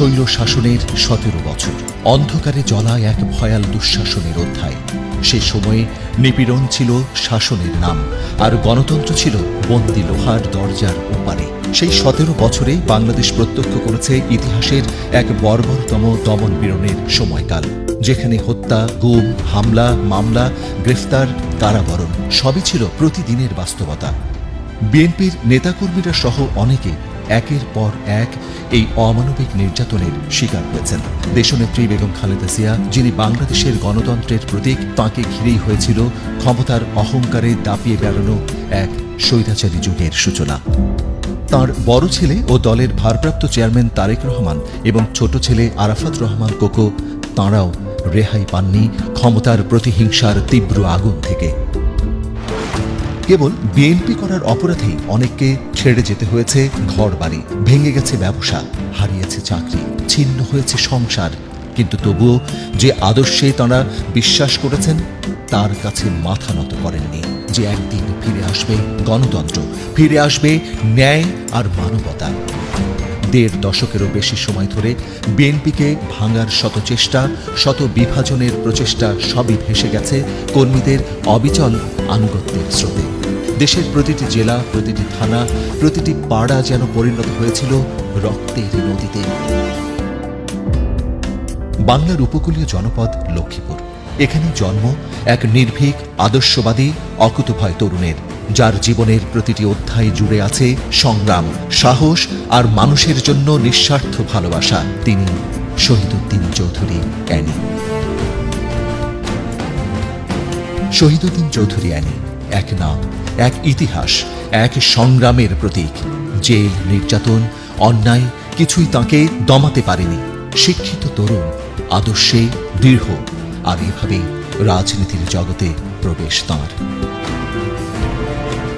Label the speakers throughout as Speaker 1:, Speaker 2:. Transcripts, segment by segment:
Speaker 1: শৈল শাসনের সতেরো বছর। অন্ধকারে জ্বলা এক ভয়াল দুঃশাসনের অধ্যায়। সে সময়ে নিপীড়ন ছিল শাসনের নাম, আর গণতন্ত্র ছিল বন্দি লোহার দরজার ওপারে। সেই সতেরো বছরে বাংলাদেশ প্রত্যক্ষ করেছে ইতিহাসের এক বর্বরতম দমন পীড়নের সময়কাল, যেখানে হত্যা, গুম, হামলা, মামলা, গ্রেফতার, কারাবরণ, সবই ছিল প্রতিদিনের বাস্তবতা। বিএনপির নেতাকর্মীরা সহ অনেকে একের পর এক এই অমানবিক নির্যাতনের শিকার হয়েছেন। দেশনেত্রী বেগম খালেদা জিয়া, যিনি বাংলাদেশের গণতন্ত্রের প্রতীক, তাঁকে ঘিরেই হয়েছিল ক্ষমতার অহংকারে দাপিয়ে বেড়ানো এক স্বৈরাচারী যুগের সূচনা। তার বড় ছেলে ও দলের ভারপ্রাপ্ত চেয়ারম্যান তারেক রহমান এবং ছোট ছেলে আরাফাত রহমান কোকো, তাঁরাও রেহাই পাননি ক্ষমতার প্রতিহিংসার তীব্র আগুন থেকে। কেবল বিএনপি করার অপরাধেই অনেককে ছেড়ে যেতে হয়েছে ঘর বাড়ি ভেঙে গেছে ব্যবসা, হারিয়েছে চাকরি, ছিন্ন হয়েছে সংসার। কিন্তু তবুও যে আদর্শে তাঁরা বিশ্বাস করেছেন, তার কাছে মাথা নত করেননি যে একদিন ফিরে আসবে গণতন্ত্র, ফিরে আসবে ন্যায় আর মানবতা। দেড় দশকেরও বেশি সময় ধরে বিএনপিকে ভাঙার শত চেষ্টা, শত বিভাজনের প্রচেষ্টা সবই ভেসে গেছে কর্মীদের অবিচল আনুগত্যের স্রোতে। দেশের প্রতিটি জেলা, প্রতিটি থানা, প্রতিটি পাড়া যেন পরিণত হয়েছিল রক্তের নদীতে। বাংলার উপকূলীয় জনপদ লক্ষ্মীপুর। এখানে জন্ম এক নির্ভীক, আদর্শবাদী, অকুতভয় তরুণের, যার জীবনের প্রতিটি অধ্যায় জুড়ে আছে সংগ্রাম, সাহস আর মানুষের জন্য নিঃস্বার্থ ভালোবাসা। তিনি শহীদুদ্দিন চৌধুরী অ্যানি। শহীদুদ্দিন চৌধুরী অ্যানি, এক নাম। এক ইতিহাস, এক সংগ্রামের প্রতীক। জেল, নির্যাতন, অন্যায় কিছুই তাকে দমাতে পারেনি। শিক্ষিত তরুণ, আদর্শে দৃঢ়, আর এভাবেই রাজনীতির জগতে প্রবেশ তাঁর।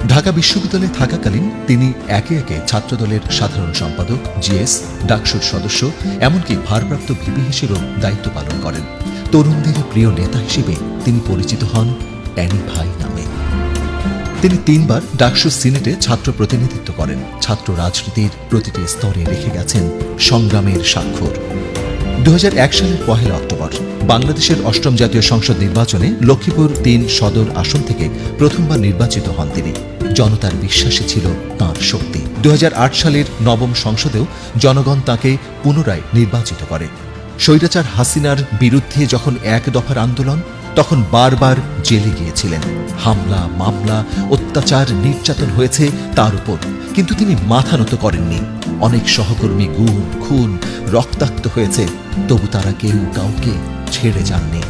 Speaker 1: ঢাকা বিশ্ববিদ্যালয়ে থাকাকালীন তিনি একে একে ছাত্রদলের সাধারণ সম্পাদক, জিএস, ডাকসুর সদস্য, এমনকি ভারপ্রাপ্ত ভিপি হিসেবেও দায়িত্ব পালন করেন। তরুণদের প্রিয় নেতা হিসেবে তিনি পরিচিত হন অ্যানি ভাই নামে তিনি তিনবার ডাকসু সিনেটে ছাত্র প্রতিনিধিত্ব করেন। ছাত্র রাজনীতির প্রতিটি স্তরে রেখে গেছেন সংগ্রামের স্বাক্ষর। দু হাজার এক সালের পহেলা অক্টোবর, বাংলাদেশের অষ্টম জাতীয় সংসদ নির্বাচনে লক্ষ্মীপুর তিন সদর আসন থেকে প্রথমবার নির্বাচিত হন তিনি। জনতার বিশ্বাসে ছিল তাঁর শক্তি। দুহাজার আট সালের নবম সংসদেও জনগণ তাকে পুনরায় নির্বাচিত করে। স্বৈরাচার হাসিনার বিরুদ্ধে যখন এক দফার আন্দোলন তখন বারবার জেলে গিয়েছিলেন। হামলা, মামলা, অত্যাচার নির্যাতন হয়েছে তার উপর। কিন্তু তিনি মাথা নত করেননি। অনেক সহকর্মী গুম, খুন, রক্তাক্ত হয়েছে। তবু তারা কেউ কাউকে ছেড়ে যাননি।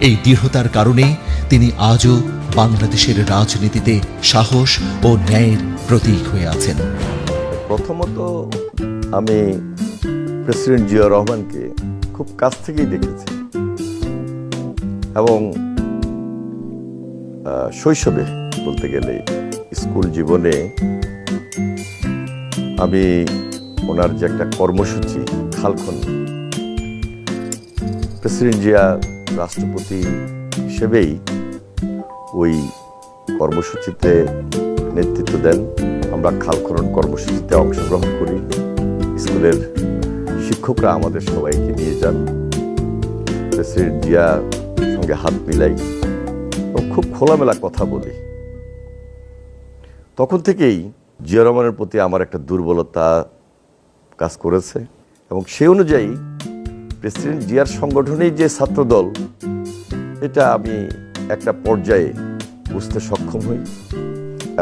Speaker 1: এই দৃঢ়তার কারণে তিনি আজও বাংলাদেশের রাজনীতিতে সাহস ও ন্যায়ের প্রতীক হয়ে আছেন।
Speaker 2: প্রথমত আমি প্রেসিডেন্ট জিয়া রহমানকে খুব কাছ থেকেই দেখেছি। এবং শৈশবে বলতে গেলে স্কুল জীবনে আমি ওনার যে একটা কর্মসূচি, খালখন প্রেসিডেন্ট জিয়া রাষ্ট্রপতি হিসেবেই ওই কর্মসূচিতে নেতৃত্ব দেন। আমরা খাল খনন কর্মসূচিতে অংশগ্রহণ করি। স্কুলের শিক্ষকরা আমাদের সবাইকে নিয়ে যান। প্রেসিডেন্ট জিয়া সঙ্গে হাত মিলাই এবং খুব খোলামেলা কথা বলি। তখন থেকেই জিয়া রহমানের প্রতি আমার একটা দুর্বলতা কাজ করেছে এবং সে অনুযায়ী প্রেসিডেন্ট জিয়ার সংগঠনেই যে ছাত্রদল, এটা আমি একটা পর্যায়ে বুঝতে সক্ষম হই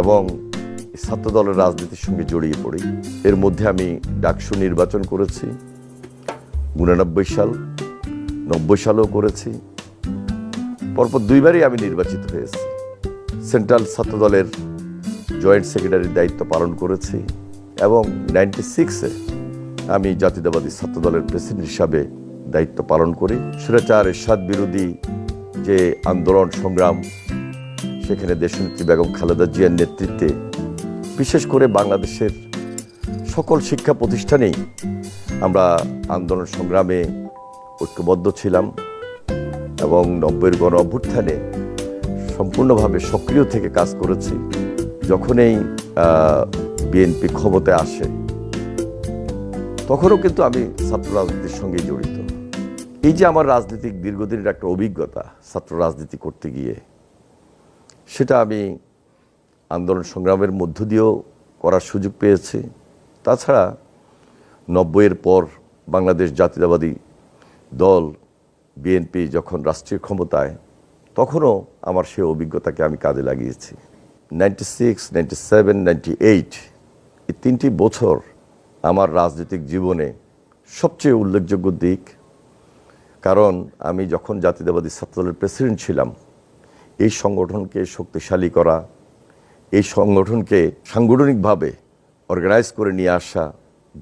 Speaker 2: এবং এই ছাত্র দলের রাজনীতির সঙ্গে জড়িয়ে পড়ি। এর মধ্যে আমি ডাকসু নির্বাচন করেছি, উনানব্বই সাল, নব্বই সালেও করেছি। পরপর দুইবারই আমি নির্বাচিত হয়েছি। সেন্ট্রাল ছাত্র দলের জয়েন্ট সেক্রেটারির দায়িত্ব পালন করেছি এবং নাইনটি সিক্সে আমি জাতীয়তাবাদী ছাত্র দলের প্রেসিডেন্ট হিসাবে দায়িত্ব পালন করি। সুরাচার, এরশাদ বিরোধী যে আন্দোলন, সংগ্রাম, সেখানে দেশনেত্রী বেগম খালেদা জিয়ার নেতৃত্বে বিশেষ করে বাংলাদেশের সকল শিক্ষা প্রতিষ্ঠানেই আমরা আন্দোলন সংগ্রামে ঐক্যবদ্ধ ছিলাম। এবং নব্বইয়ের গণ অভ্যুত্থানে সম্পূর্ণভাবে সক্রিয় থেকে কাজ করেছি। যখনই বিএনপি ক্ষমতায় আসে, তখনও কিন্তু আমি ছাত্র রাজনীতির সঙ্গেই জড়িত। এই যে আমার রাজনৈতিক দীর্ঘদিনের একটা অভিজ্ঞতা ছাত্র রাজনীতি করতে গিয়ে, সেটা আমি আন্দোলন সংগ্রামের মধ্য দিয়েও করার সুযোগ পেয়েছি। তাছাড়া নব্বইয়ের পর বাংলাদেশ জাতীয়তাবাদী দল বিএনপি যখন রাষ্ট্রীয় ক্ষমতায়, তখনও আমার সেই অভিজ্ঞতাকে আমি কাজে লাগিয়েছি। Ninety six ninety seven ninety eight এই তিনটি বছর আমার রাজনৈতিক জীবনে সবচেয়ে উল্লেখযোগ্য দিক। কারণ আমি যখন জাতীয়তাবাদী ছাত্রদলের প্রেসিডেন্ট ছিলাম, এই সংগঠনকে শক্তিশালী করা, এই সংগঠনকে সাংগঠনিকভাবে অর্গানাইজ করে নিয়ে আসা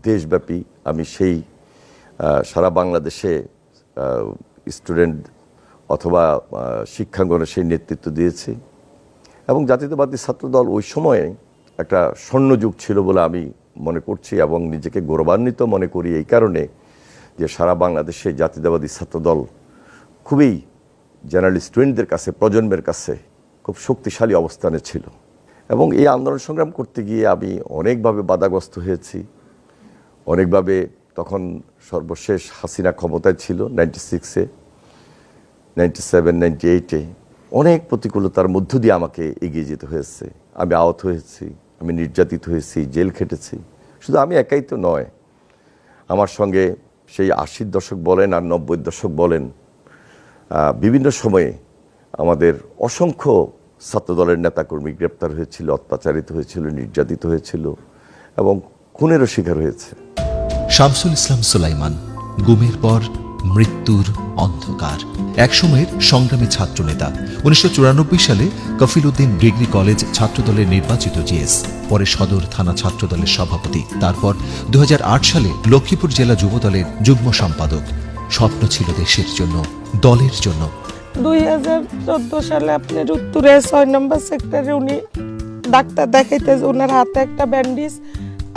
Speaker 2: দেশব্যাপী আমি সেই সারা বাংলাদেশে স্টুডেন্ট অথবা শিক্ষাঙ্গনে সেই নেতৃত্ব দিয়েছি। এবং জাতীয়তাবাদী ছাত্রদল ওই সময়ে একটা স্বর্ণযুগ ছিল বলে আমি মনে করছি এবং নিজেকে গৌরবান্বিত মনে করি এই কারণে যে সারা বাংলাদেশে জাতীয়তাবাদী ছাত্রদল খুবই জেনারেল স্টুডেন্টদের কাছে, প্রজন্মের কাছে খুব শক্তিশালী অবস্থানে ছিল। এবং এই আন্দোলন সংগ্রাম করতে গিয়ে আমি অনেকভাবে বাধাগ্রস্ত হয়েছি। অনেকভাবে তখন সর্বশেষ হাসিনা ক্ষমতায় ছিল নাইনটি সিক্সে নাইনটি সেভেন নাইনটি এইটে অনেক প্রতিকূলতার মধ্য দিয়ে আমাকে এগিয়ে যেতে হয়েছে। আমি আহত হয়েছি, আমি নির্যাতিত হয়েছি, জেল খেটেছি। শুধু আমি একাই তো নয়, আমার সঙ্গে সেই আশির দশক বলেন আর নব্বই দশক বলেন বিভিন্ন সময়ে আমাদের অসংখ্য ছাত্রদলের নেতাকর্মী গ্রেপ্তার হয়েছিল, অত্যাচারিত হয়েছিল, নির্যাতিত হয়েছিল এবং খুনেরও শিকার হয়েছে।
Speaker 1: শামসুল ইসলাম সুলাইমান, গুমের পর মৃত্যুর অন্ধকার। একসময়ের সংগ্রামী ছাত্রনেতা, উনিশশো চুরানব্বই সালে কফিল উদ্দিন ডিগ্রি কলেজ ছাত্রদলের নির্বাচিত জিএস, পরে সদর থানা ছাত্রদলের সভাপতি। তারপর দু সালে লক্ষ্মীপুর জেলা যুবদলের যুগ্ম সম্পাদক। স্বপ্ন ছিল দেশের জন্য, দলের জন্য।
Speaker 3: দুই হাজার চোদ্দ সালে আপনার উত্তরে ছয় নম্বর সেক্টরে উনি ডাক্তার দেখাইতে ওনার হাতে একটা ব্যান্ডেজ।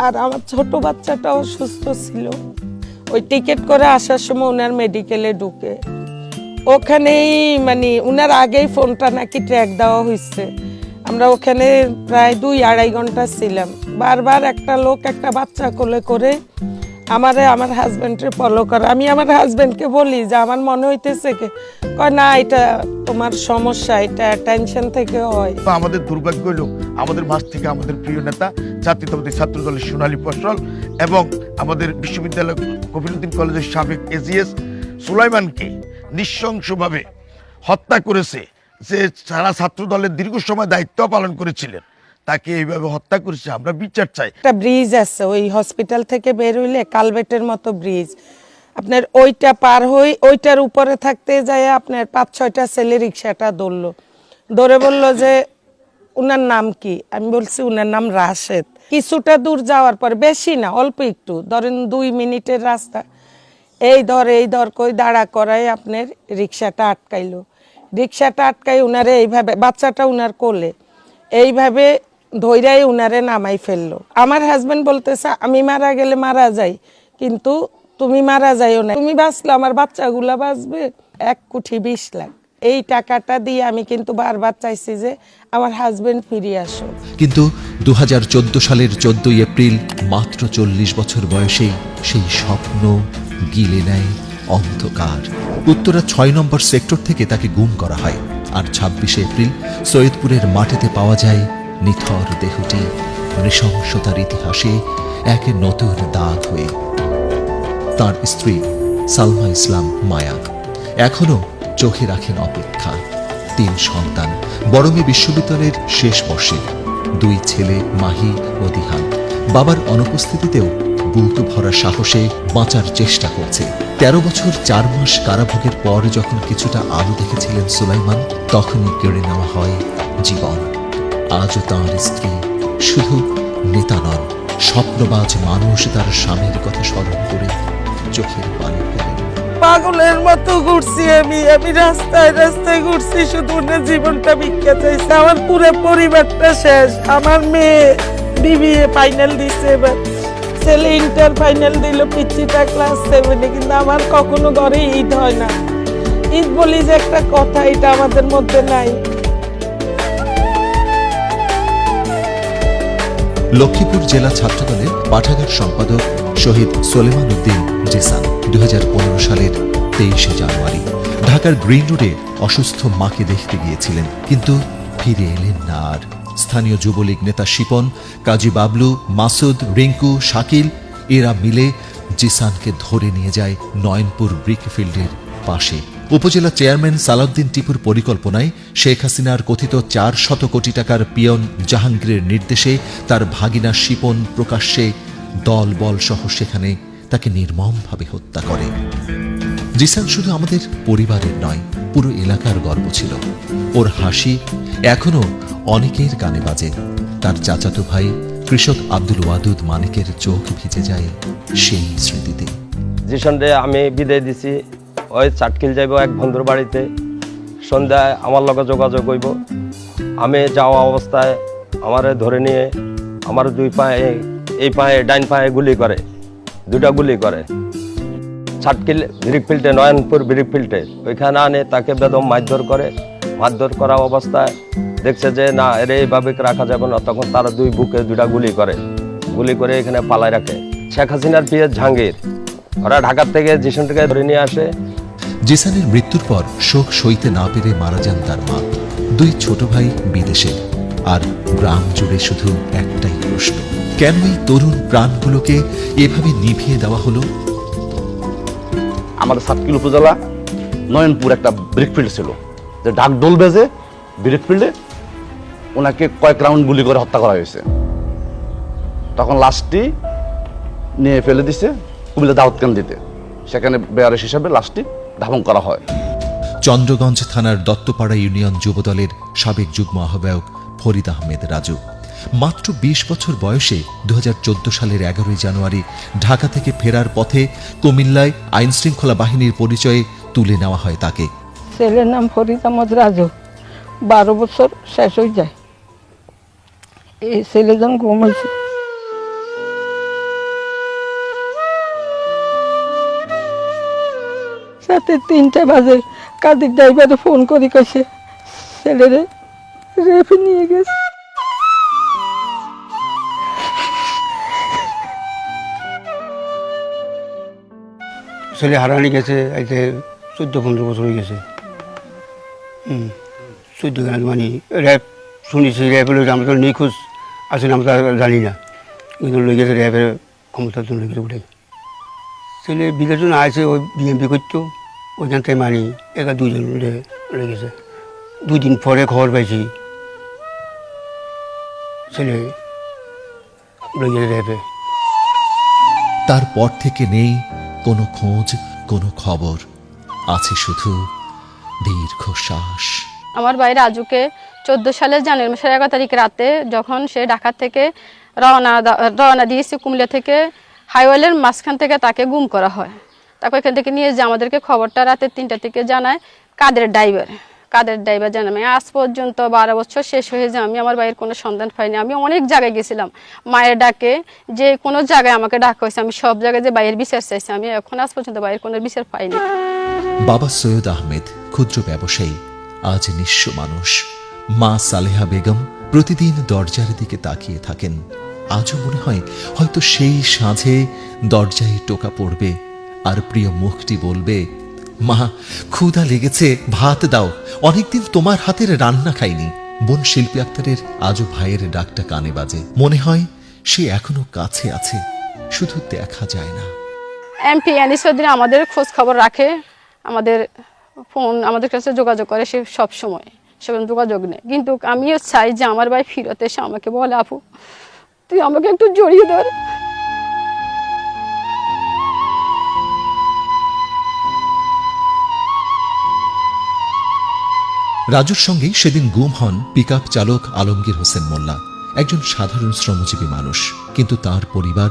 Speaker 3: আর আমার ছোট বাচ্চাটাও সুস্থ ছিল। ওই টিকিট করে আসার সময় ওনার মেডিকেলে ঢুকে। ওখানেই মানে ওনার আগেই ফোনটা নাকি ট্র্যাক দেওয়া হয়েছে আমরা ওখানে প্রায় দুই আড়াই ঘণ্টা ছিলাম। বারবার একটা লোক একটা বাচ্চা কোলে করে আমারে আমার হাজব্যান্ডের ফলো করে। আমি আমার হাজব্যান্ডকে বলি যে আমার মনে হইতেছে কি, কয় না, এটা তোমার সমস্যা, এটা টেনশন থেকে হয়।
Speaker 4: আমাদের দুর্ভাগ্য হলো আমাদের মাঝ থেকে আমাদের প্রিয় নেতা, জাতীয়তাবাদী ছাত্র দলের সোনালী ফসল এবং আমাদের বিশ্ববিদ্যালয় কফিলুদ্দিন কলেজের সাবেক এজিএস সুলাইমানকে নৃশংসভাবে হত্যা করেছে, যে সারা ছাত্র দলের দীর্ঘ সময় দায়িত্ব পালন করেছিলেন। তাকে এইভাবে হত্যা করেছে, আমরা বিচার চাই।
Speaker 3: একটা ব্রিজ আছে, ওই হসপিটাল থেকে বের হইলে কালবেটের মতো ব্রিজ আপনার ওইটা পার হই, ওইটার উপরে থাকতে যায় আপনার পাঁচ, ছয়টা ছেলে রিক্সাটা ধরলো। ধরে বলল যে, উনার নাম কি? আমি বলছি, উনার নাম রাশেদ। কিছুটা দূর যাওয়ার পর, বেশি না, অল্প একটু, ধরেন দুই মিনিটের রাস্তা। এই ধর এই ধর কই দাঁড়া করাই আপনার রিক্সাটা আটকাইলো। রিক্সাটা আটকাই উনারে এইভাবে, বাচ্চাটা উনার কোলে। এইভাবে ধৈরাই উনারে নামাই ফেলল। আমার হাজবেন্ড বলতেছে, আমি মারা গেলে মারা যাই, কিন্তু তুমি মারা যাইও না। তুমি বাঁচলে, আমার বাচ্চাগুলা বাঁচবে, এক কোটি বিশ লাখ। এই টাকাটা দিয়ে আমি কিন্তু বারবার চাইছি যে আমার হাজবেন্ড ফিরিয়ে আসো
Speaker 1: কিন্তু দু হাজার চোদ্দ সালের চোদ্দই এপ্রিল মাত্র চল্লিশ বছর বয়সেই সেই স্বপ্ন গিলে নেয় অন্ধকার। উত্তরা ছয় নম্বর সেক্টর থেকে তাকে গুম করা হয়। আর ছাব্বিশে এপ্রিল সৈয়দপুরের মাটিতে পাওয়া যায় নিথর দেহটি নৃশংসতার ইতিহাসে এক নতুন দাগ হয়ে। তার স্ত্রী সালমা ইসলাম মায়া এখনও চোখে রাখেন অপেক্ষা। তিন সন্তান বড়মী বিশ্ববিদ্যালয়ের শেষ বর্ষে। দুই ছেলে, মাহি ও দিহান। বাবার অনুপস্থিতিতেও বুক ভরা সাহসে বাঁচার চেষ্টা করছে। তেরো বছর চার মাস কারাভোগের পর যখন কিছুটা আলো দেখেছিলেন সুলাইমান, তখনই কেড়ে নেওয়া হয় জীবন। আজও তাঁর স্ত্রী শুধু নেতা নন, স্বপ্নবাজ মানুষ তার স্বামীর কথা স্মরণ করে চোখের পানি ফেলেন
Speaker 3: পাগলের মতো ঘুরছি আমি আমি রাস্তায় রাস্তায় ঘুরছি, শুধু না জীবনটা ভিক্ষা চাইছে। আমার পুরো পরিবারটা শেষ, আমার মেয়ে বিবিএ ফাইনাল দিছে এবার। ছেলে ইন্টার ফাইনাল দিল পিচ্ছিটা ক্লাস সেভেনে কিন্তু আমার কখনো ঘরে ঈদ হয় না। ঈদ বলি যে একটা কথা, এটা আমাদের মধ্যে নাই।
Speaker 1: লক্ষ্মীপুর জেলা ছাত্রদলের পাঠাগার সম্পাদক শহীদ সোলেমান উদ্দিন জিসান দু সালের তেইশে জানুয়ারি। ঢাকার গ্রিন রোডে অসুস্থ মাকে দেখতে গিয়েছিলেন, কিন্তু ফিরে এলেন না আর। স্থানীয় যুবলীগ নেতা শিপন, কাজী বাবলু, মাসুদ, রিঙ্কু, শাকিল, এরা মিলে জিসানকে ধরে নিয়ে যায় নয়নপুর ব্রিকফিল্ডের পাশে। উপজেলা চেয়ারম্যান সালাউদ্দিন টিপুর পরিকল্পনায় শেখ হাসিনার কথিত চার শত কোটি টাকার পিয়ন জাহাঙ্গীরের নির্দেশে তার ভাগিনা শিপন প্রকাশ্যে দল বল সহ সেখানে তাকে নির্মমভাবে হত্যা করে। জিসান শুধু আমাদের পরিবারের নয়, পুরো এলাকার গর্ব ছিল। ওর হাসি এখনও অনেকের কানে বাজে। তার চাচাতো ভাই কৃষক আব্দুল ওয়াদুদ মানিকের চোখ ভিজে যায় সেই স্মৃতিতে।
Speaker 5: জিশনডে আমি বিদায় দিছি। ওই চাটকিল যাইব এক বন্ধুর বাড়িতে। সন্ধ্যায় আমার লগে যোগাযোগ হইব। আমি যাওয়া অবস্থায় আমারে ধরে নিয়ে আমার দুই পায়ে, এই পায়ে, ডাইন পায়ে গুলি করে। দুটা গুলি করে। ছাটকিল ব্রিক ফিল্ডে নয়নপুর ব্রিক ফিল্ডে ওইখানে আনে, তাকে বেদম মারধর করে। মারধর করা অবস্থায় দেখছে যে, না, এর এইভাবে রাখা যাবে না। তখন তারা দুই বুকে দুটা গুলি করে। গুলি করে এখানে পালায় রাখে। শেখ হাসিনার পিয়ে জাহাঙ্গীর। ওরা ঢাকার থেকে জিশনটাকে ধরে নিয়ে আসে।
Speaker 1: জিসানের মৃত্যুর পর শোক সইতে না পেরে মারা যান তার মা। দুই ছোট ভাই বিদেশে। আর গ্রাম জুড়ে শুধু একটাই প্রশ্ন, কেন এই তরুণ প্রাণগুলোকে এভাবে নিভিয়ে দেওয়া হলো?
Speaker 6: আমাদের সাতকিল উপজেলা নয়নপুর একটা ব্রিক ফিল্ড ছিল। যে ডাক ডোল বেজে ব্রিক ফিল্ডে ওনাকে কয়েক রাউন্ড গুলি করে হত্যা করা হয়েছে। তখন লাশটি নিয়ে ফেলে দিছে কুমিল্লা দাউদকান্দিতে। সেখানে বেয়ারেস হিসাবে লাশটি ধাপন করা হয়।
Speaker 1: চন্দ্রগঞ্জ থানার দত্তপাড়া ইউনিয়ন যুবদলের সাবেক যুগ্ম আহ্বায়ক ফরিদ আহমেদ রাজু। মাত্র ২০ বছর বয়সে দুহাজার চোদ্দ সালের এগারোই জানুয়ারি ঢাকা থেকে ফেরার পথে কুমিল্লায় আইনশৃঙ্খলা বাহিনীর পরিচয়ে তুলে নেওয়া হয় তাকে।
Speaker 7: ছেলের নাম ফরিদ আহমদ রাজু। বারো বছর শেষ হয়ে যায়। এই ছেলে যখন রাতে তিনটা বাজে। কাদির ড্রাইভারে ফোন করি কইছে, ছেলেরে রেফে নিয়ে গেছে।
Speaker 8: ছেলে হারানি গেছে এতে চোদ্দ, পনেরো বছর হয়ে গেছে। হুম, চোদ্দ গান মানে র্যাপ শুনেছি র্যাপের আমরা তো নিখোঁজ আসলে আমরা জানি না। কিন্তু লই গেছে র্যাপের ক্ষমতার জন্য লই গেছে বলে ছেলে বিলের জন্য আছে ওই বিএমপি করতো। ওইখান থেকে মানি একা দুইজন লই গেছে। দুই দিন পরে খবর পাইছি ছেলে লই গেছে র্যাপে
Speaker 1: তারপর থেকে নেই কোনো খোঁজ কোনো খবর। আছে শুধু দীর্ঘশ্বাস।
Speaker 9: আমার ভাই রাজুকে চোদ্দ সালের জানুয়ারি মাসের এগারো তারিখ রাতে যখন সে ঢাকা থেকে রওনা রওনা দিয়েছে কুমিল্লা থেকে হাইওয়েলের মাঝখান থেকে তাকে গুম করা হয়। তাকে এখান থেকে নিয়ে যে আমাদেরকে খবরটা রাতে তিনটা থেকে জানায় কাদের ড্রাইভার কাদের ড্রাইভার জানাবে আজ পর্যন্ত বারো বছর শেষ হয়ে যায় আমি আমার বাইয়ের কোনো সন্ধান পাইনি। আমি অনেক জায়গায় গেছিলাম। মায়ের ডাকে যে কোনো জায়গায় আমাকে ডাকা হয়েছে। আমি সব জায়গায় যে বাইয়ের বিচার চাইছি, আমি এখন আজ পর্যন্ত ভাইয়ের কোনো বিচার পাইনি।
Speaker 1: বাবা সৈয়দ আহমেদ, ক্ষুদ্র ব্যবসায়ী, আজ নিঃস্ব মানুষ। মা সালেহা বেগম প্রতিদিন দরজার দিকে তাকিয়ে থাকেন। আজও মনে হয় হয়তো সেই সাঁঝে দরজায় টোকা পড়বে আর প্রিয় মুখটি বলবে, মা, ক্ষুধা লেগেছে, ভাত দাও। অনেকদিন তোমার হাতের রান্না খাইনি। বোন শিল্পী আক্তারের আজও ভাইয়ের ডাকটা কানে বাজে। মনে হয় সে এখনও কাছে আছে। শুধু দেখা যায় না।
Speaker 9: এমপি অ্যানি চৌধুরী আমাদের খোঁজ খবর রাখে। আমাদের ফোন, আমাদের কাছে যোগাযোগ করে সে সব সময়। সেরকম যোগাযোগ নেই। কিন্তু আমিও চাই যে আমার ভাই ফিরত এসে আমাকে বলে, আপু, তুই আমাকে একটু জড়িয়ে ধর।
Speaker 1: রাজুর সঙ্গেই সেদিন গুম হন পিকআপ চালক আলমগীর হোসেন মোল্লা, একজন সাধারণ শ্রমজীবী মানুষ। কিন্তু তার পরিবার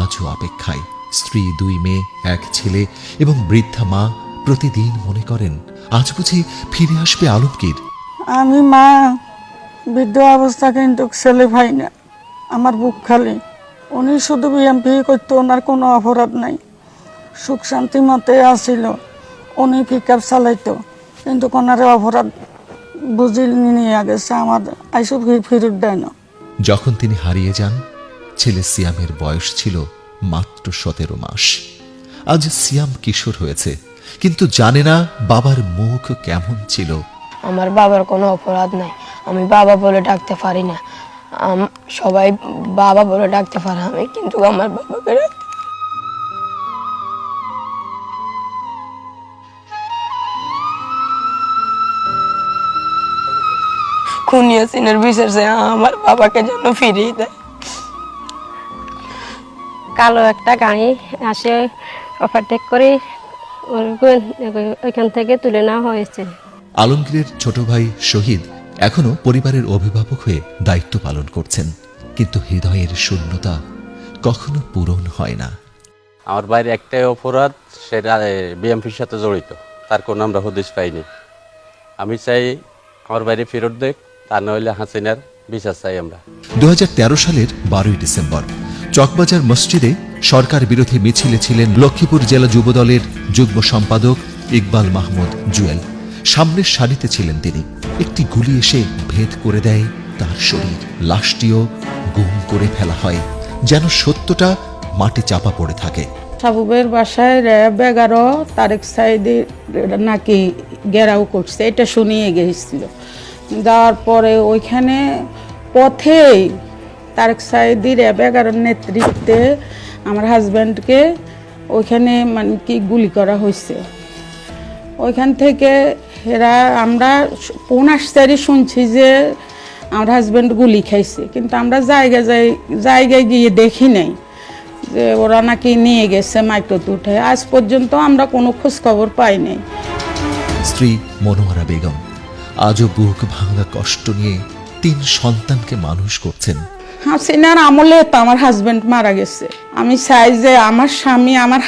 Speaker 1: আজও অপেক্ষায়। স্ত্রী, দুই মেয়ে, এক ছেলে এবং বৃদ্ধা মা প্রতিদিন মনে করেন, আজ বুঝি ফিরে আসবে আলমগীর।
Speaker 7: আমি মা, বৃদ্ধ অবস্থা কিন্তু ছেলে ভাই না, আমার বুক খালি। উনি শুধু বিএমপি করতো, ওনার কোনো অপরাধ নাই। সুখ শান্তি মতে আসিল, উনি পিক আপ চালাইতো, কিন্তু কোনারে অপরাধ বুঝি নিয়ে গেছে আমার আইসব ফিরত দেয় না।
Speaker 1: যখন তিনি হারিয়ে যান ছেলে সিয়ামের বয়স ছিল মাত্র সতেরো মাস। আজ সিয়াম কিশোর হয়েছে কিন্তু জানে না বাবার মুখ কেমন ছিল।
Speaker 10: আমার বাবার কোনো অপরাধ নাই। আমি বাবা বলে ডাকতে পারি না। সবাই বাবা বলে ডাকতে পারে আমি কিন্তু আমার বাবাকে খুনিয়া সিনের বিচার সে আমার বাবাকে যেন ফিরিয়ে দেয়।
Speaker 9: কালো একটা গাড়ি আসে ওভারটেক করে ওর- ওইখান থেকে তুলে নেওয়া হয়েছে।
Speaker 1: আলমগীরের ছোট ভাই শহীদ এখনও পরিবারের অভিভাবক হয়ে দায়িত্ব পালন করছেন কিন্তু হৃদয়ের শূন্যতা কখনো পূরণ হয় না।
Speaker 11: আমার বাইরে একটাই অপরাধ সেটা বিএমপির সাথে জড়িত। তার কোনো আমরা হদিশ পাইনি। আমি চাই আমার বাইরে ফেরত দেখ। তা নইলে হাসিনার বিচার চাই আমরা।
Speaker 1: দুহাজার তেরো সালের বারোই ডিসেম্বর চকবাজার মসজিদে সরকার বিরোধী মিছিলে ছিলেন লক্ষ্মীপুর জেলা যুবদলের যুগ্ম সম্পাদক ইকবাল মাহমুদ জুয়েল। সামনের সারিতে ছিলেন তিনি। একটি গুলি এসে ভেদ করে দেয় তার শরীর। লাশটিও গুম করে ফেলা হয়। যেন সত্যটা মাটি চাপা পড়ে থাকে।
Speaker 7: সাবুবের বাসায় র্যাব এগারো তারেক সাইদি নাকি ঘেরাও করছে এটা শুনিয়ে গেছিল। যাওয়ার পরে ওইখানে পথেই তারেক সাইদি র্যাব এগারোর নেতৃত্বে আমার হাজব্যান্ডকে ওইখানে মানে কি গুলি করা হয়েছে ওইখান থেকে এরা, আমরা কোন আশ্চারি শুনছি যে আমার হাজব্যান্ড গুলি খাইছে, কিন্তু আমরা জায়গা যাই, জায়গায় গিয়ে দেখি নাই যে ওরা নাকি নিয়ে গেছে মাইক্রোতে উঠে। আজ পর্যন্ত আমরা কোনো খোঁজখবর পাই নাই।
Speaker 1: স্ত্রী মনোয়ারা বেগম। আজও বুক ভাঙা কষ্ট নিয়ে তিন সন্তানকে মানুষ করছেন।
Speaker 7: হাসিনার আমলে তো আমার হাজব্যান্ড মারা গেছে। আমি চাই যে আমার স্বামী আমার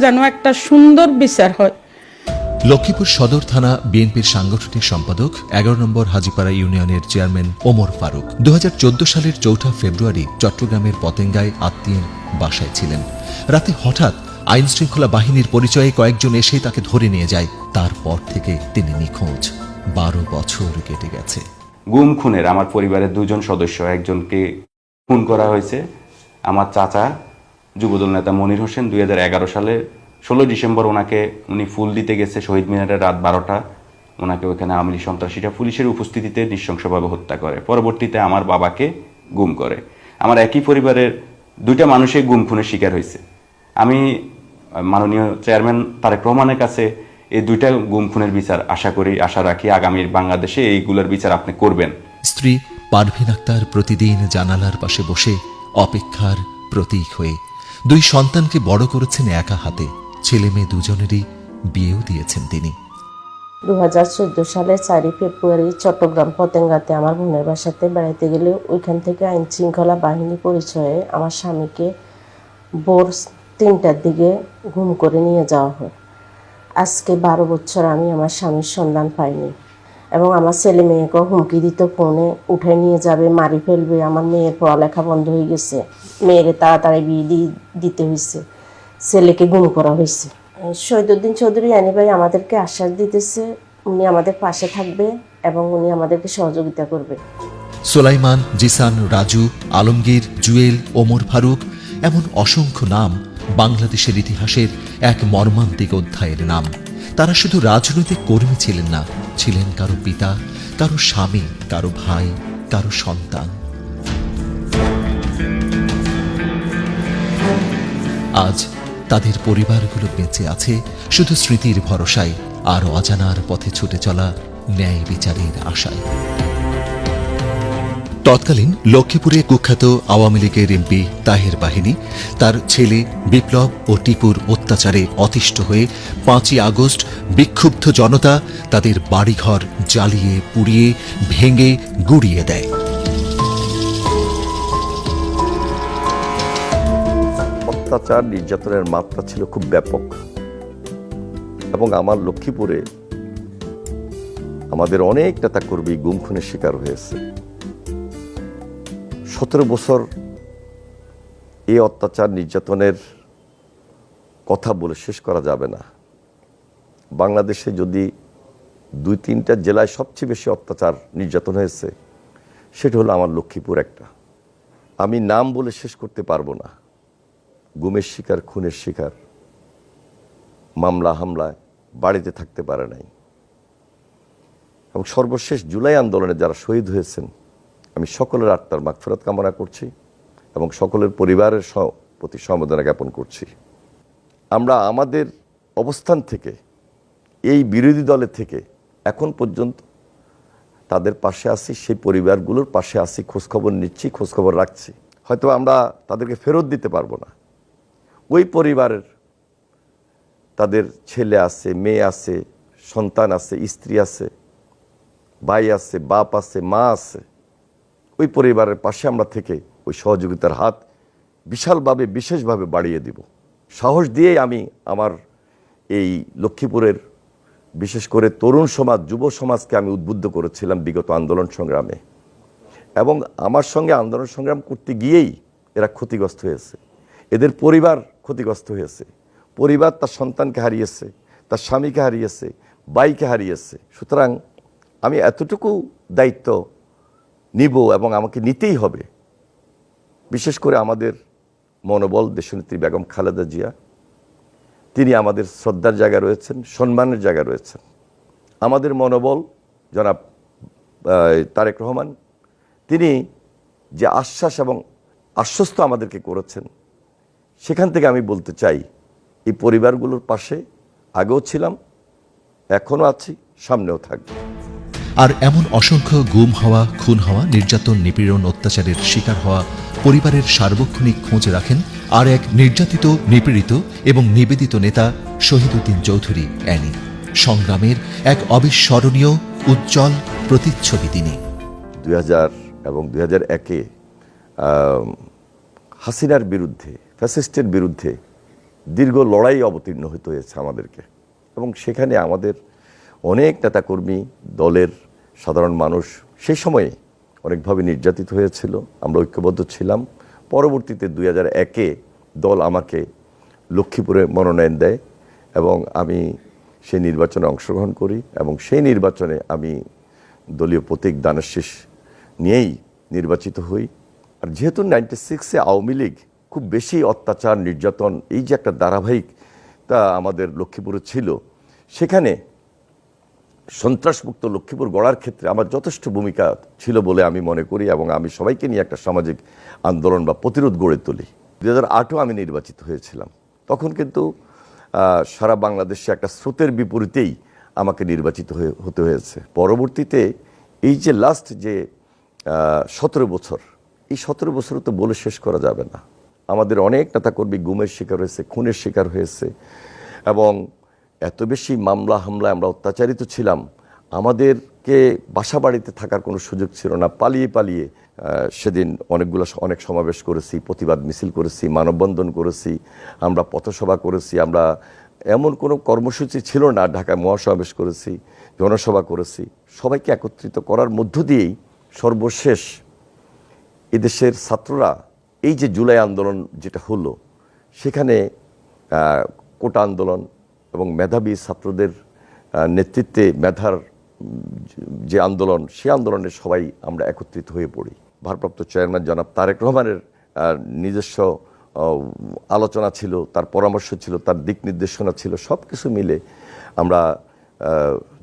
Speaker 7: যেন একটা সুন্দর বিচার হয়।
Speaker 1: লক্ষ্মীপুর সদর থানা বিএনপির সাংগঠনিক সম্পাদক এগারো নম্বর হাজিপাড়া ইউনিয়নের চেয়ারম্যান ওমর ফারুক দুহাজার চোদ্দ সালের চৌঠা ফেব্রুয়ারি চট্টগ্রামের পতেঙ্গায় আত্মীয়ের বাসায় ছিলেন। রাতে হঠাৎ আইন শৃঙ্খলা বাহিনীর পরিচয়ে কয়েকজন এসে তাকে ধরে নিয়ে যায়। তারপর থেকে তিনি নিখোঁজ। বারো বছর কেটে গেছে।
Speaker 12: গুম খুনের আমার পরিবারের দুজন সদস্য, একজনকে খুন করা হয়েছে। আমার চাচা, যুবদল নেতা মনির হোসেন, দুই হাজার এগারো সালে ষোলো ডিসেম্বর ওনাকে, উনি ফুল দিতে গেছে শহীদ মিনারের রাত বারোটা। ওনাকে ওখানে আওয়ামী লীগ সন্ত্রাসীরা পুলিশের উপস্থিতিতে নৃশংসভাবে হত্যা করে। পরবর্তীতে আমার বাবাকে গুম করে। আমার একই পরিবারের দুইটা মানুষই গুম খুনের শিকার হয়েছে। আমি মাননীয় চেয়ারম্যান তারেক রহমানের কাছে এই দুইটা গুম খুনের বিচার আশা করি আশা রাখি আগামীর বাংলাদেশে এইগুলোর বিচার আপনি করবেন।
Speaker 1: স্ত্রী পারভিন আক্তার প্রতিদিন জানালার পাশে বসে অপেক্ষার প্রতীক হয়ে দুই সন্তানকে বড় করেছেন একা হাতে। ছেলে মেয়ে দুজনেরই বিয়েও দিয়েছেন তিনি।
Speaker 10: দু হাজার চোদ্দ সালের চারই ফেব্রুয়ারি চট্টগ্রাম পতেঙ্গাতে আমার বোনের বাসাতে বেড়াইতে গেলে ওইখান থেকে আইন শৃঙ্খলা বাহিনী পরিচয়ে আমার স্বামীকে ভোর তিনটার দিকে ঘুম করে নিয়ে যাওয়া হয়। আজকে বারো বছর আমি আমার স্বামীর সন্ধান পাইনি। এবং আমার ছেলে মেয়েকেও হুমকি দিত, ফোনে উঠে নিয়ে যাবে, মারি ফেলবে, আমার মেয়ের পড়ালেখা বন্ধ হয়ে গেছে, মেয়েরে তাড়াতাড়ি বিয়ে দিতে হয়েছে ছেলেকে গুম করা হয়েছে শহীদুদ্দিন চৌধুরী আনি ভাই আমাদেরকে আশ্বাস দিতেছে, উনি আমাদের পাশে থাকবে এবং উনি আমাদেরকে সহযোগিতা করবে।
Speaker 1: সোলাইমান, জিসান, রাজু, আলমগীর, জুয়েল, ওমর ফারুক, এমন অসংখ্য নাম বাংলাদেশের ইতিহাসের এক মর্মান্তিক অধ্যায়ের নাম। তারা শুধু রাজনৈতিক কর্মী ছিলেন না, ছিলেন কারও পিতা, কারও স্বামী, কারও ভাই, কারও সন্তান। আজ তাদের পরিবারগুলো বেঁচে আছে, শুধু স্মৃতির ভরসায় আর অজানার পথে ছুটে চলা ন্যায় বিচারের আশায়। তৎকালীন লক্ষ্মীপুরে কুখ্যাত আওয়ামী লীগের এমপি তাহের বাহিনী, তার ছেলে বিপ্লব ও টিপুর অত্যাচারে অতিষ্ঠ হয়ে পাঁচই আগস্ট বিক্ষুব্ধ জনতা তাদের বাড়িঘর জ্বালিয়ে পুড়িয়ে ভেঙে গুড়িয়ে দেয়।
Speaker 2: অত্যাচার নির্যাতনের মাত্রা ছিল খুব ব্যাপক। এবং আমার লক্ষ্মীপুরে আমাদের অনেক নেতাকর্মী গুম খুনের শিকার হয়েছে। সতেরো বছর এই অত্যাচার নির্যাতনের কথা বলে শেষ করা যাবে না। বাংলাদেশে যদি দুই তিনটা জেলায় সবচেয়ে বেশি অত্যাচার নির্যাতন হয়েছে, সেটা হলো আমার লক্ষ্মীপুর একটা। আমি নাম বলে শেষ করতে পারব না। গুমের শিকার, খুনের শিকার, মামলা, হামলায় বাড়িতে থাকতে পারে নাই। এবং সর্বশেষ জুলাই আন্দোলনে যারা শহীদ হয়েছেন আমি সকলের আত্মার মাগফেরত কামনা করছি এবং সকলের পরিবারের প্রতি সমবেদনা জ্ঞাপন করছি। আমরা আমাদের অবস্থান থেকে, এই বিরোধী দলের থেকে এখন পর্যন্ত তাদের পাশে আছি, সেই পরিবারগুলোর পাশে আছি, খোঁজখবর নিচ্ছি, খোঁজখবর রাখছি। হয়তো আমরা তাদেরকে ফেরত দিতে পারব না। ওই পরিবারের তাদের ছেলে আছে, মেয়ে আছে, সন্তান আছে, স্ত্রী আছে, ভাই আছে, বাপ আছে, মা আছে। ওই পরিবারের পাশে আমরা থেকে ওই সহযোগিতার হাত বিশালভাবে, বিশেষভাবে বাড়িয়ে দিব। সাহস দিয়েই আমি আমার এই লক্ষ্মীপুরের, বিশেষ করে তরুণ সমাজ, যুব সমাজকে আমি উদ্বুদ্ধ করেছিলাম বিগত আন্দোলন সংগ্রামে। এবং আমার সঙ্গে আন্দোলন সংগ্রাম করতে গিয়েই এরা ক্ষতিগ্রস্ত হয়েছে। এদের পরিবার ক্ষতিগ্রস্ত হয়েছে। পরিবার তার সন্তানকে হারিয়েছে, তার স্বামীকে হারিয়েছে, বাইকে হারিয়েছে। সুতরাং আমি এতটুকু দায়িত্ব নিব এবং আমাকে নিতেই হবে। বিশেষ করে আমাদের মনোবল, দেশনেত্রী বেগম খালেদা জিয়া। তিনি আমাদের শ্রদ্ধার জায়গা রয়েছেন, সম্মানের জায়গা রয়েছেন। আমাদের মনোবল, জনাব তারেক রহমান, তিনি যে আশ্বাস এবং আশ্বস্ত আমাদেরকে করেছেন, সেখান থেকে আমি বলতে চাই, এই পরিবারগুলোর পাশে আগেও ছিলাম, এখনও আছি, সামনেও থাকব।
Speaker 1: আর এমন অসংখ্য গুম হওয়া, খুন হওয়া, নির্যাতন, নিপীড়ন, অত্যাচারের শিকার হওয়া পরিবারের সার্বক্ষণিক খোঁজ রাখেন আর এক নির্যাতিত, নিপীড়িত এবং নিবেদিত নেতা শহীদুদ্দিন চৌধুরী, অ্যানি। সংগ্রামের এক অবিস্মরণীয়, উজ্জ্বল প্রতিচ্ছবি তিনি।
Speaker 2: দুই হাজার এবং দুই হাজার একে হাসিনার বিরুদ্ধে, ফ্যাসিস্টের বিরুদ্ধে দীর্ঘ লড়াই অবতীর্ণ হতে হয়েছে আমাদেরকে। এবং সেখানে আমাদের অনেক নেতাকর্মী দলের সাধারণ মানুষ সেই সময়ে অনেকভাবে নির্যাতিত হয়েছিল। আমরা ঐক্যবদ্ধ ছিলাম। পরবর্তীতে দুই হাজার একে দল আমাকে লক্ষ্মীপুরে মনোনয়ন দেয় এবং আমি সেই নির্বাচনে অংশগ্রহণ করি এবং সেই নির্বাচনে আমি দলীয় প্রতীক দানের শীষ নিয়েই নির্বাচিত হই। আর যেহেতু নাইনটি সিক্সে আওয়ামী লীগ খুব বেশি অত্যাচার, নির্যাতন, এই যে একটা ধারাবাহিক তা আমাদের লক্ষ্মীপুরে ছিল, সেখানে সন্ত্রাসমুক্ত লক্ষ্মীপুর গড়ার ক্ষেত্রে আমার যথেষ্ট ভূমিকা ছিল বলে আমি মনে করি এবং আমি সবাইকে নিয়ে একটা সামাজিক আন্দোলন বা প্রতিরোধ গড়ে তুলি। দু হাজার আটও আমি নির্বাচিত হয়েছিলাম। তখন কিন্তু সারা বাংলাদেশে একটা স্রোতের বিপরীতেই আমাকে নির্বাচিত হয়ে, হতে হয়েছে। পরবর্তীতে এই যে লাস্ট যে সতেরো বছর, এই সতেরো বছর তো বলে শেষ করা যাবে না। আমাদের অনেক নেতাকর্মী গুমের শিকার হয়েছে, খুনের শিকার হয়েছে এবং এত বেশি মামলা হামলা আমরা অত্যাচারিত ছিলাম, আমাদেরকে বাসা বাড়িতে থাকার কোনো সুযোগ ছিল না। পালিয়ে পালিয়ে সেদিন অনেকগুলো অনেক সমাবেশ করেছি, প্রতিবাদ মিছিল করেছি, মানববন্ধন করেছি, আমরা পথসভা করেছি, আমরা এমন কোনো কর্মসূচি ছিল না, ঢাকায় মহাসমাবেশ করেছি, জনসভা করেছি। সবাইকে একত্রিত করার মধ্য দিয়েই সর্বশেষ এদেশের ছাত্ররা এই যে জুলাই আন্দোলন যেটা হলো, সেখানে কোটা আন্দোলন এবং মেধাবী ছাত্রদের নেতৃত্বে মেধার যে আন্দোলন, সে আন্দোলনে সবাই আমরা একত্রিত হয়ে পড়ি। ভারপ্রাপ্ত চেয়ারম্যান জনাব তারেক রহমানের নিজস্ব আলোচনা ছিল, তার পরামর্শ ছিল, তার দিক নির্দেশনা ছিল সব কিছু মিলে আমরা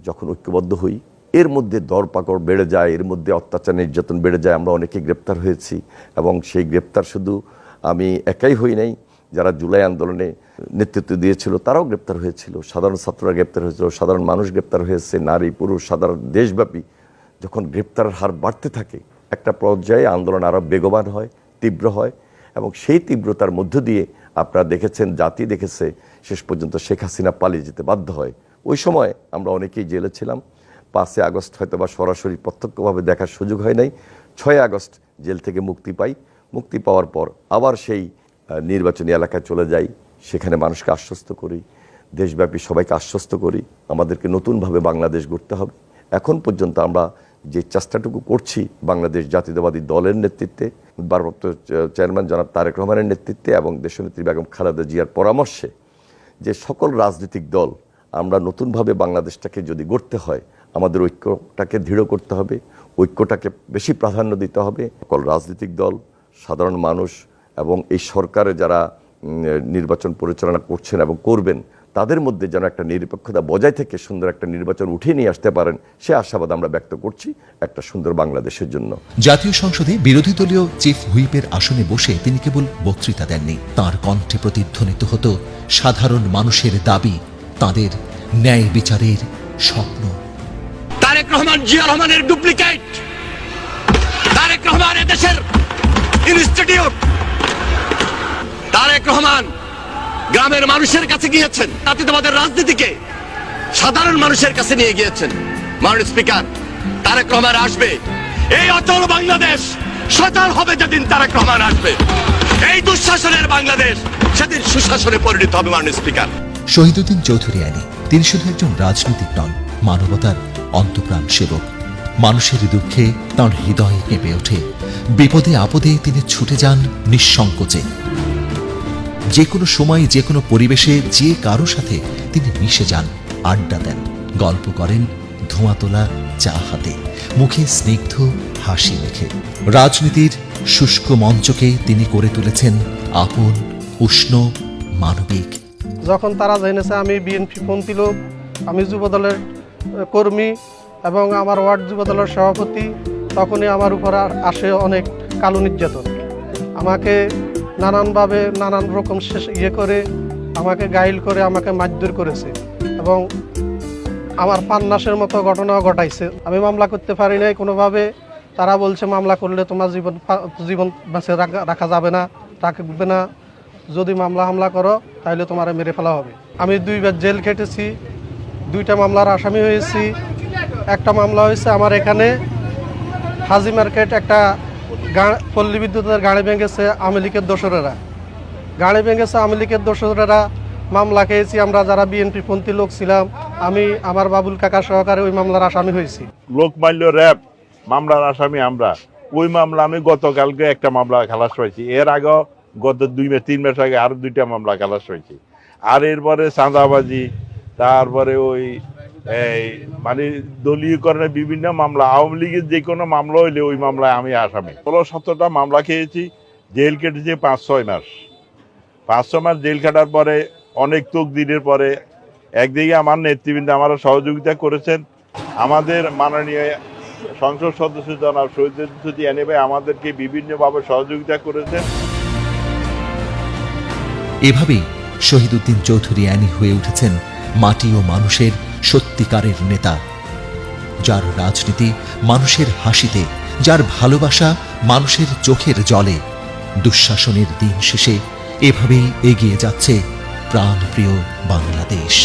Speaker 2: যখন ঐক্যবদ্ধ হই, এর মধ্যে দরপাকড় বেড়ে যায়, এর মধ্যে অত্যাচার, নির্যাতন বেড়ে যায়, আমরা অনেকে গ্রেপ্তার হয়েছি এবং সেই গ্রেপ্তার শুধু আমি একাই হই নাই, যারা জুলাই আন্দোলনে নেতৃত্ব দিয়েছিল, তারাও গ্রেপ্তার হয়েছিল। সাধারণ ছাত্ররা গ্রেপ্তার হয়েছিল, সাধারণ মানুষ গ্রেপ্তার হয়েছে, নারী, পুরুষ, সাধারণ দেশব্যাপী। যখন গ্রেপ্তারের হার বাড়তে থাকে, একটা পর্যায়ে আন্দোলন আরও বেগবান হয়, তীব্র হয় এবং সেই তীব্রতার মধ্য দিয়ে আপনারা দেখেছেন, জাতি দেখেছে, শেষ পর্যন্ত শেখ হাসিনা পালিয়ে যেতে বাধ্য হয়। ওই সময় আমরা অনেকেই জেলে ছিলাম। পাঁচই আগস্ট হয়তো বা সরাসরি প্রত্যক্ষভাবে দেখার সুযোগ হয় নাই। ছয় আগস্ট জেল থেকে মুক্তি পাই। মুক্তি পাওয়ার পর আবার সেই নির্বাচনী এলাকায় চলে যাই। সেখানে মানুষকে আশ্বস্ত করি, দেশব্যাপী সবাইকে আশ্বস্ত করি, আমাদেরকে নতুনভাবে বাংলাদেশ গড়তে হবে। এখন পর্যন্ত আমরা যে চেষ্টাটুকু করছি বাংলাদেশ জাতীয়তাবাদী দলের নেতৃত্বে, ভারপ্রাপ্ত চেয়ারম্যান জনাব তারেক রহমানের নেতৃত্বে এবং দেশনেত্রী বেগম খালেদা জিয়ার পরামর্শে যে সকল রাজনৈতিক দল আমরা নতুনভাবে বাংলাদেশটাকে যদি গড়তে হয়, আমাদের ঐক্যটাকে দৃঢ় করতে হবে, ঐক্যটাকে বেশি প্রাধান্য দিতে হবে। সকল রাজনৈতিক দল, সাধারণ মানুষ এবং এই সরকারে যারা নির্বাচন পরিচালনা করছেন এবং করবেন তাদের মধ্যে যেন একটা নিরপেক্ষতা বজায় থেকে সুন্দর একটা নির্বাচন উঠিয়ে নিয়ে আসতে পারেন সে আশাবাদ আমরা ব্যক্ত করছি একটা সুন্দর বাংলাদেশের জন্য।
Speaker 1: জাতীয় সংসদে বিরোধী দলীয় চিফ হুইপের আসনে বসে তিনি কেবল বক্তৃতা দেননি। তার কণ্ঠে প্রতিধ্বনিত হতো সাধারণ মানুষের দাবি তাদের ন্যায় বিচারের স্বপ্ন।
Speaker 13: তারেক রহমান জিয়া রহমানের ডুপ্লিকেট। তারেক রহমান এদেশের ইনস্টিটিউট। তারেক রহমান গ্রামের মানুষের কাছে গিয়েছেন। জাতীয়তাবাদের রাজনীতিকে সাধারণ মানুষের কাছে নিয়ে গিয়েছেন। মাননীয় স্পিকার, তারেক রহমান আসবে। এই অচল বাংলাদেশ সচল হবে যেদিন তারেক রহমান আসবে। এই দুঃশাসনের বাংলাদেশ সেদিন সুশাসনে পরিণত হবে, মাননীয় স্পিকার।
Speaker 1: শহীদুদ্দিন চৌধুরী আলী তিনি শুধু একজন রাজনীতিক নন মানবতার অন্তপ্রাণ সেবক। মানুষের দুঃখে তাঁর হৃদয়ে কেঁপে ওঠে। বিপদে আপদে তিনি ছুটে যান নিঃসংকোচে। যে কোনো সময়, যে কোনো পরিবেশে যে কারও সাথে তিনি মিশে যান, আড্ডা দেন। গল্প করেন, ধোঁয়া তোলা চা হাতে। মুখে স্নিগ্ধ হাসি মেখে রাজনীতির শুষ্ক মঞ্চকে তিনি করে তুলেছেন আপন, উষ্ণ, মানবিক।
Speaker 14: যখন তারা জেনেছে আমি বিএনপি পন্থী লোক আমি যুবদলের কর্মী এবং আমার ওয়ার্ড যুবদলের সভাপতি, তখনই আমার উপর আসে অনেক কালো নির্যাতন। আমাকে নানানভাবে নানান রকম শেষ ইয়ে করে আমাকে গাইল করে, আমাকে মারধর করেছে এবং আমার পান্নাসের মতো ঘটনাও ঘটাইছে। আমি মামলা করতে পারি নাই, কোনোভাবে। তারা বলছে, মামলা করলে তোমার জীবন জীবন বেঁচে, রাখা- যাবে না, রাখবে না। যদি মামলা হামলা করো তাহলে তোমার মেরে ফেলা হবে। আমি দুইবার জেল খেটেছি, দুইটা মামলার আসামি হয়েছি। একটা মামলা হয়েছে আমার এখানে, হাজি মার্কেট, একটা পল্লী বিদ্যুতের গাড়ি ভেঙেছে আওয়ামী লীগের দোসরেরা। গাড়ি ভেঙেছে আওয়ামী লীগের দোসরেরা। মামলা খেয়েছি আমরা, যারা বিএনপি পন্থী লোক ছিলাম, আমি আমার বাবুল কাকা সহকারে ওই মামলার আসামি হয়েছি।
Speaker 15: লোক লোকমাল্য র্যাব, মামলার আসামি আমরা। ওই মামলা আমি গতকালকে একটা মামলা খালাস হয়েছি এর আগেও গত দুই মাস তিন মাস আগে আরও দুইটা মামলা খালাস হয়েছি আর এরপরে চাঁদাবাজি, তারপরে ওই এই মানে দলীয়করণের বিভিন্ন মামলা, আওয়ামী লীগের যে কোনো মামলা হইলে ওই মামলায় আমি আসামি। ষোলো, সতেরোটা মামলা খেয়েছি, জেল কেটেছি পাঁচ, ছয় মাস। পাঁচ, ছয় মাস জেল খাটার পরে, অনেক তোক দিনের পরে, একদিকে আমার নেতৃবৃন্দ আমারা সহযোগিতা করেছেন। আমাদের মাননীয় সংসদ সদস্য জনাব শহীদ এনে ভাই আমাদেরকে বিভিন্নভাবে সহযোগিতা করেছেন।
Speaker 1: এভাবেই শহীদুদ্দিন চৌধুরী অ্যানি হয়ে উঠেছেন মাটি ও মানুষের সত্যিকারের নেতা। যার রাজনীতি মানুষের হাসিতে, যার ভালোবাসা মানুষের চোখের জলে, দুঃশাসনের দিন শেষে এভাবেই এগিয়ে যাচ্ছে প্রাণপ্রিয় বাংলাদেশ।